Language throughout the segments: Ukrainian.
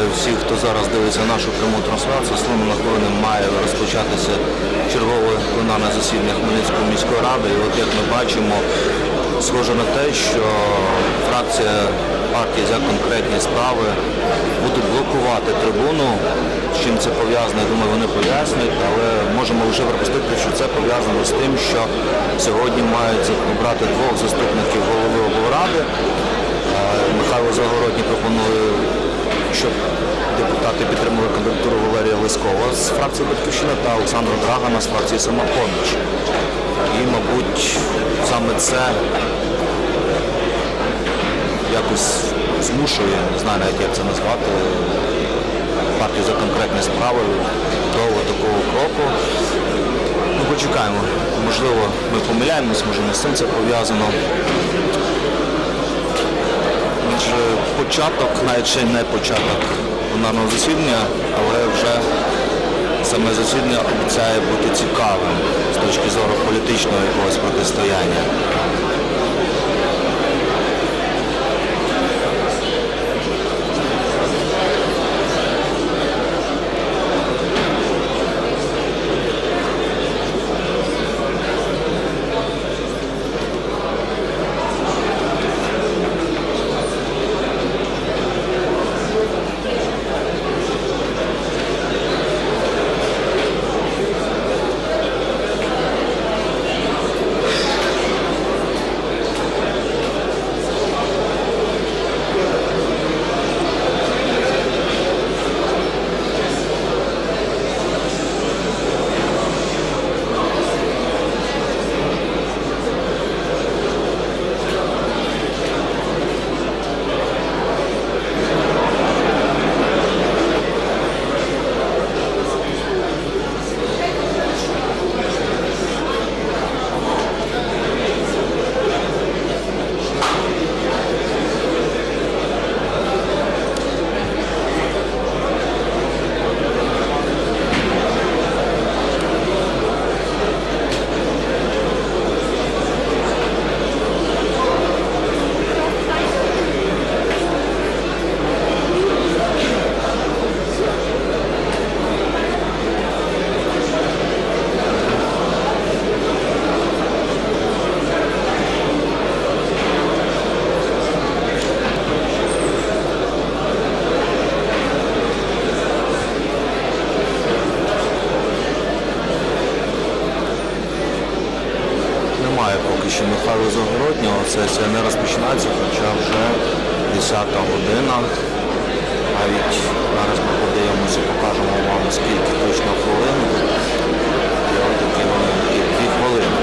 Вітаю всіх, хто зараз дивиться нашу пряму трансляцію. Словом на хвилини має розпочатися чергове пленарне засідання Хмельницької міської ради. І от як ми бачимо, схоже на те, що фракція партії за конкретні справи буде блокувати трибуну. З чим це пов'язано, я думаю, вони пояснюють, але можемо лише припустити, що це пов'язано з тим, що сьогодні мають обрати двох заступників голови облради. Е, Михайло Загородній пропонує, щоб депутати підтримали кандидатуру Валерія Лискова з фракції Батьківщина та Олександра Драгана з фракції Самопоміч. І, мабуть, саме це якось змушує, не знаю навіть як це назвати, партію за конкретні справи до такого кроку. Ну, почекаємо. Можливо, ми помиляємось, може не з цим це пов'язано. Отже, початок, навіть ще не початок пленарного засідання, але вже саме засідання обіцяє бути цікавим з точки зору політичного якогось протистояння. Немає поки що Михайла Загороднього, сесія не розпочинається, хоча вже 10 година. Навіть зараз ми подивимося, покажемо вам скільки точно хвилин. І такі вони хвилини.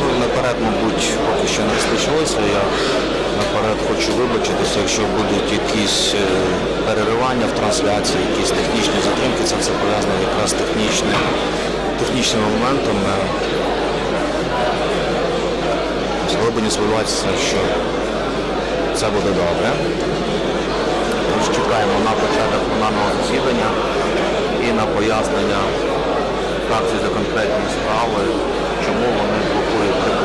Ну, наперед, мабуть, поки що не розпочалося. Я наперед хочу вибачитися, якщо будуть якісь е, переривання в трансляції, якісь технічні затримки, це все пов'язано якраз з технічним, технічними моментами. Глибині сподіватися, що це буде добре. Тож чекаємо на початок пленарного засідання і на пояснення фракції за конкретні справи, чому вони блокують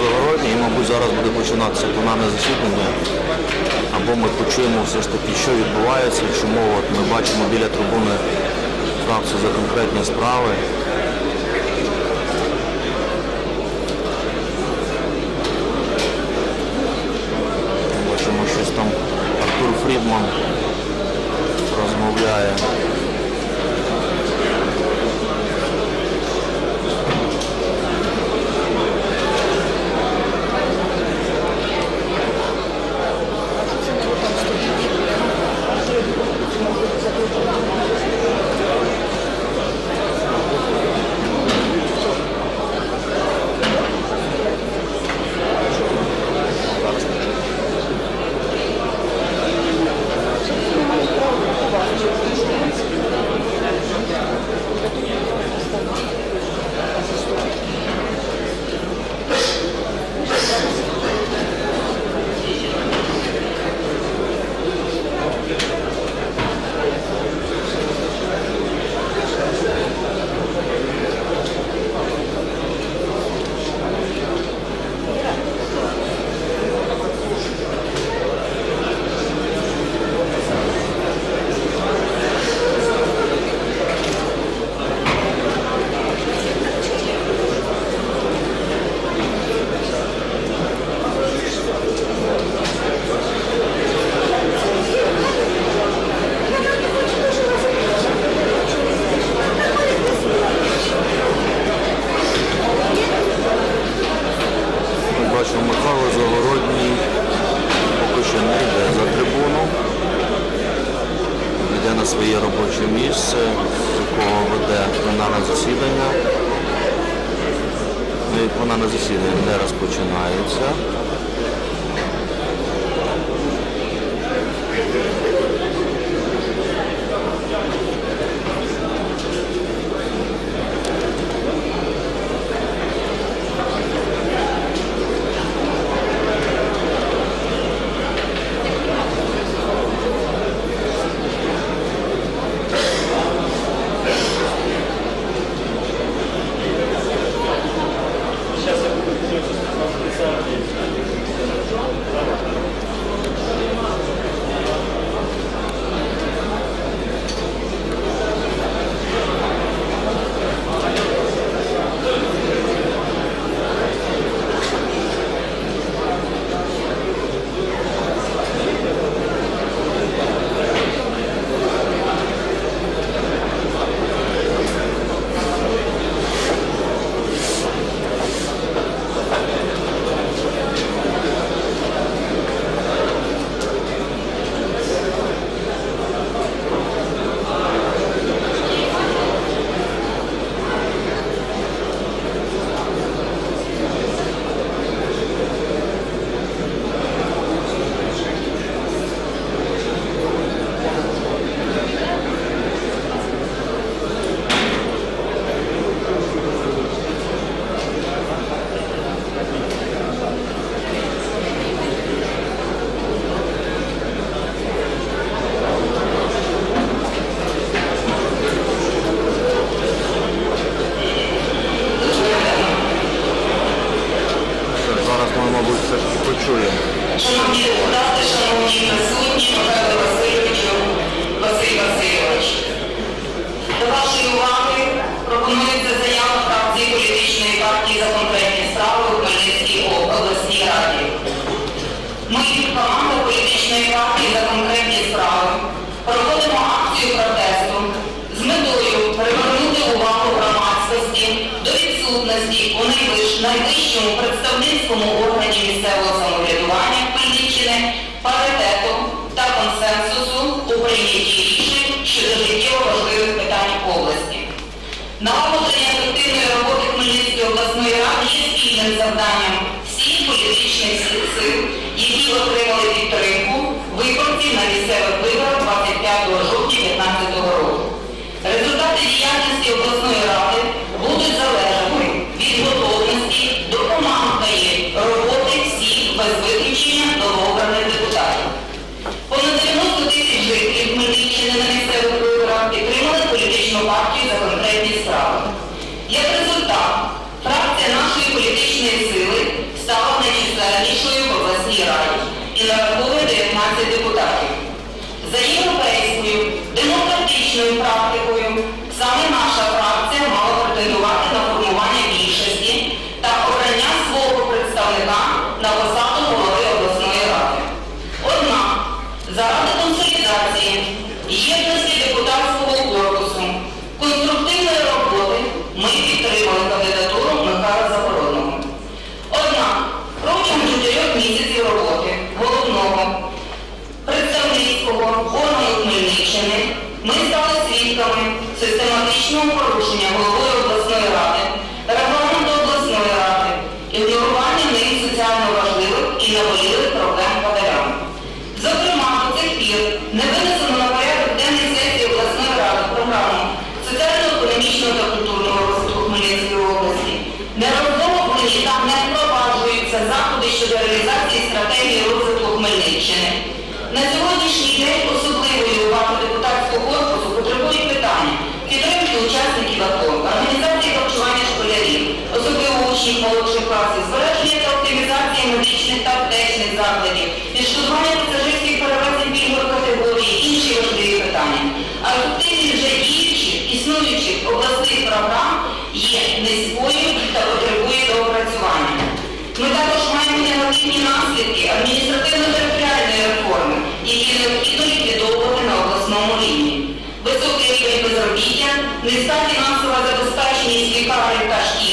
Загородній, і, мабуть, зараз буде починатися пленарне засідання. Або ми почуємо все ж таки, що відбувається, чому от ми бачимо біля трибуни фракцію за конкретні справи. Бачимо, щось там Артур Фрідман розмовляє. Найвищому представницькому органі місцевого самоврядування Хмельниччини паритету та консенсусу у прийнятті рішень щодо життєво важливих питань області. Налагодження ефективної роботи Хмельницької обласної ради є спільним завданням всіх політичних сил, які отримали підтримку виборців на місцевих виборах 25 жовтня 2015 року. Результати діяльності обласної ради будуть залежати партію свідками систематичного порушення головою обласної ради. низька фінансова забезпеченість лікарень та шкіл.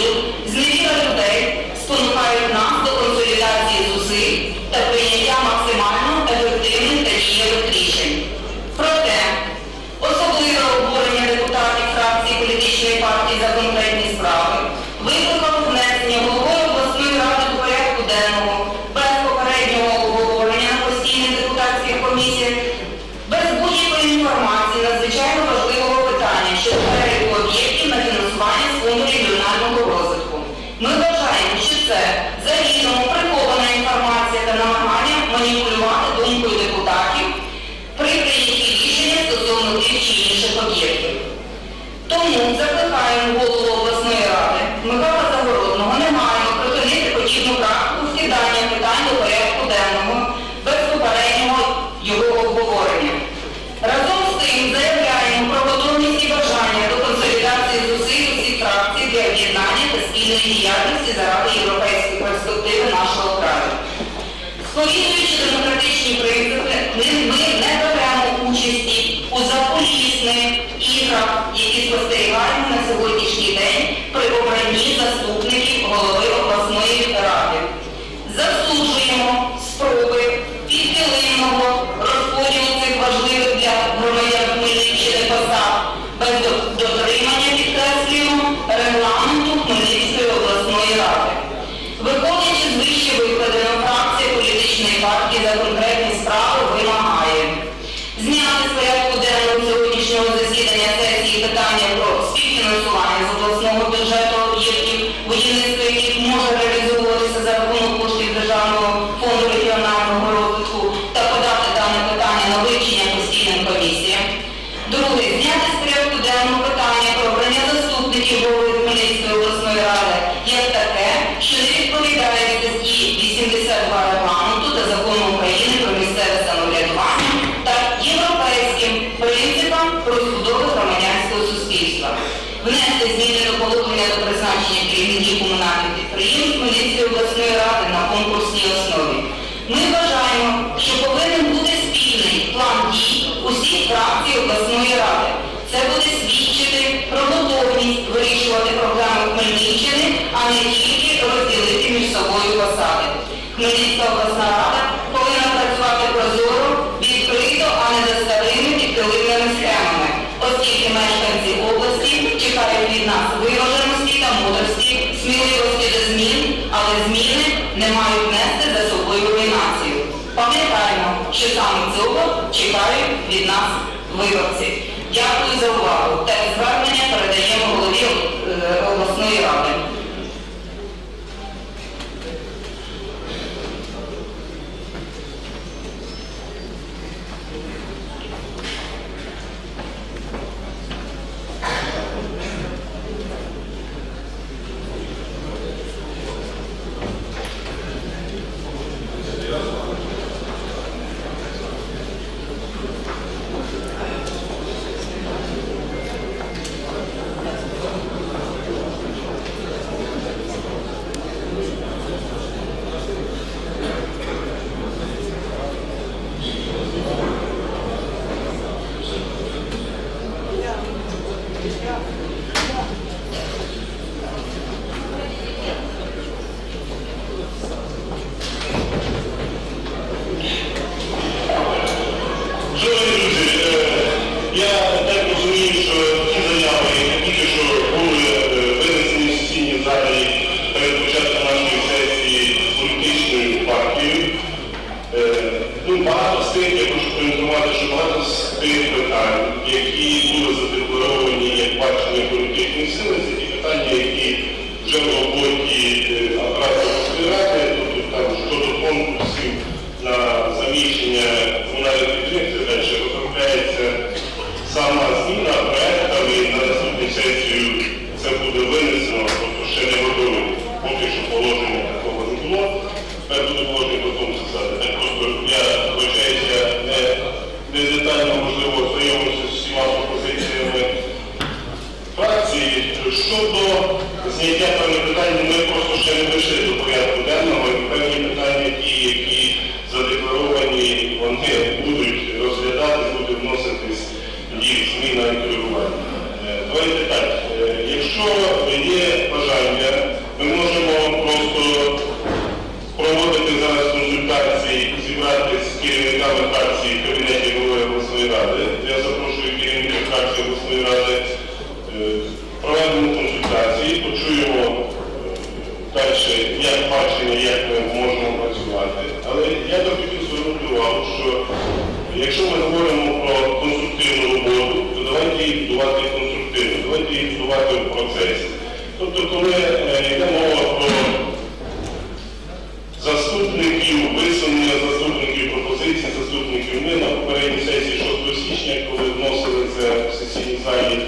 So ಮೂರುವರೆ Хмельницька обласна рада повинна працювати прозоро, відкрито, а не за старими підпилинними схемами, оскільки мешканці області чекають від нас виваженості та мудрості, сміливості до змін, але зміни не мають нести за собою руйнацію. Пам'ятаємо, що саме цього чекають від нас виборці. Дякую за увагу. Текст звернення передаємо голові е, обласної ради. Далі, як бачення, як можемо працювати. Але я би хотів звернути увагу, що якщо ми говоримо про конструктивну роботу, то давайте її будувати конструктивно, давайте її будувати в процесі. Тобто, коли е, йде мова про заступників, висунення заступників пропозицій, заступників ми на попередній сесії 6 січня, коли вносили це в сесійній залі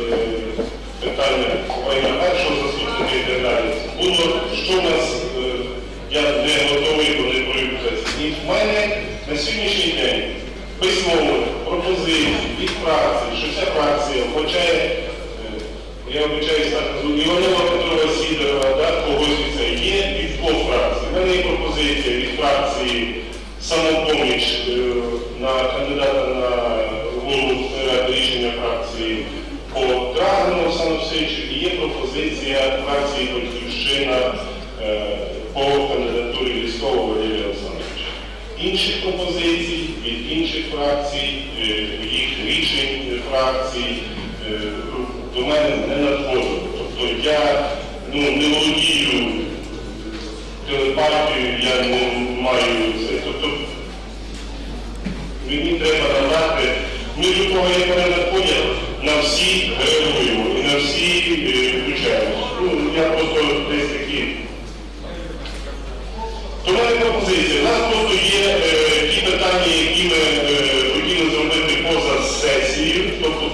е, питання першого заступника і так далі. Було, що в нас, е, я не готовий, не провів. І в мене на сьогоднішній день письмово пропозиції від фракції, що ця фракція вбачає е, я вибачаюсь так, Іванова Петрова Сідорова, да, когось це є від двох фракцій. У мене є пропозиція від фракції самопоміч е, на кандидата на голову ради рішення фракції по Драгину Олександру Васильовичу і є пропозиція фракції Батьківщина е, по кандидатурі Ліскового Валерія Олександровича. Інших пропозицій від інших фракцій, е, їх рішень фракцій е, до мене не надходило. Тобто я ну, не володію телепатією, я не маю це. Тобто мені треба надати, ми до того, як вони надходять,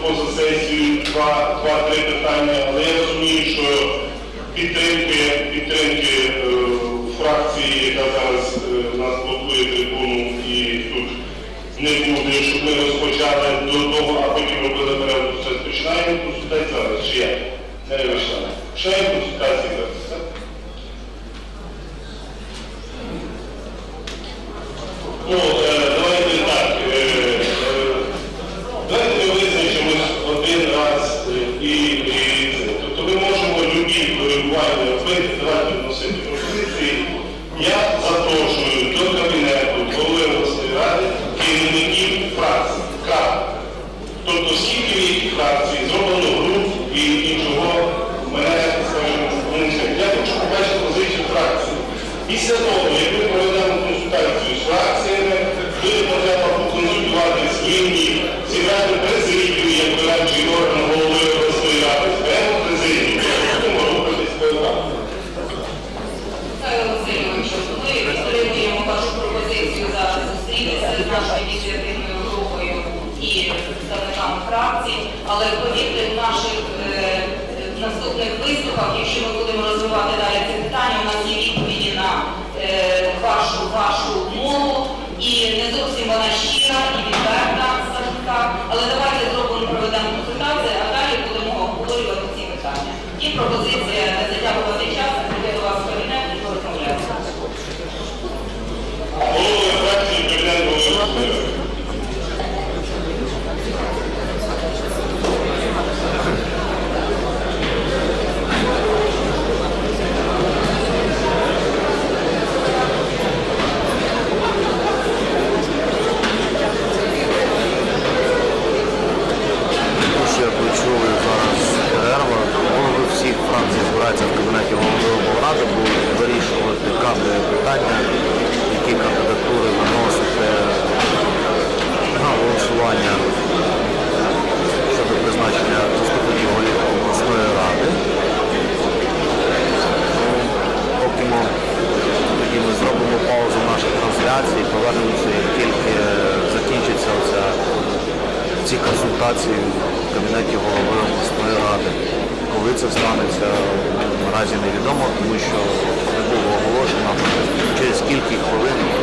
поза два, два-три питання, але я розумію, що підтримки, підтримки е, фракції, яка зараз е, нас блокує трибуну і тут не буде, щоб ми розпочали до того, а потім робили перерву. Починаємо консультації зараз, чи як? Не вийшла. Починаємо консультації зараз. так? Ну, е, давайте так. е, е, Давайте ми визначимось один раз е, і, і це. Тобто ми можемо любі коригування робити, давайте вносити пропозиції. Я запрошую до кабінету голови обласної ради керівників фракцій. Крапка. Тобто скільки в якій фракції зроблено груп і іншого мене, скажімо, вони скажуть, я хочу побачити позицію фракції. Після того, як ми проведемо консультацію з фракціями, буде потреба поконсультувати змінні, зібрати президію, як дорадчий орган голови обласної ради, зберемо президію, будемо рухатись по етапу. Михайло Васильовичу, ми підтримуємо вашу пропозицію зараз зустрітися з нашою ініціативною групою і представниками фракцій, але повірте, в наших е, наступних виступах, якщо ми будемо розвивати далі це питання, у нас є відповіді на е, вашу, вашу мову, і не зовсім вона щира і відверта, але давайте зробимо проведемо консультацію, а далі будемо обговорювати ці питання. І пропозиція не затягувати час, прийти до вас в кабінет і порозмовляти. Голови фракції президент голови обласної ради. кабінеті голови обласної ради. Коли це станеться, наразі невідомо, тому що не було оголошено, через кілька хвилин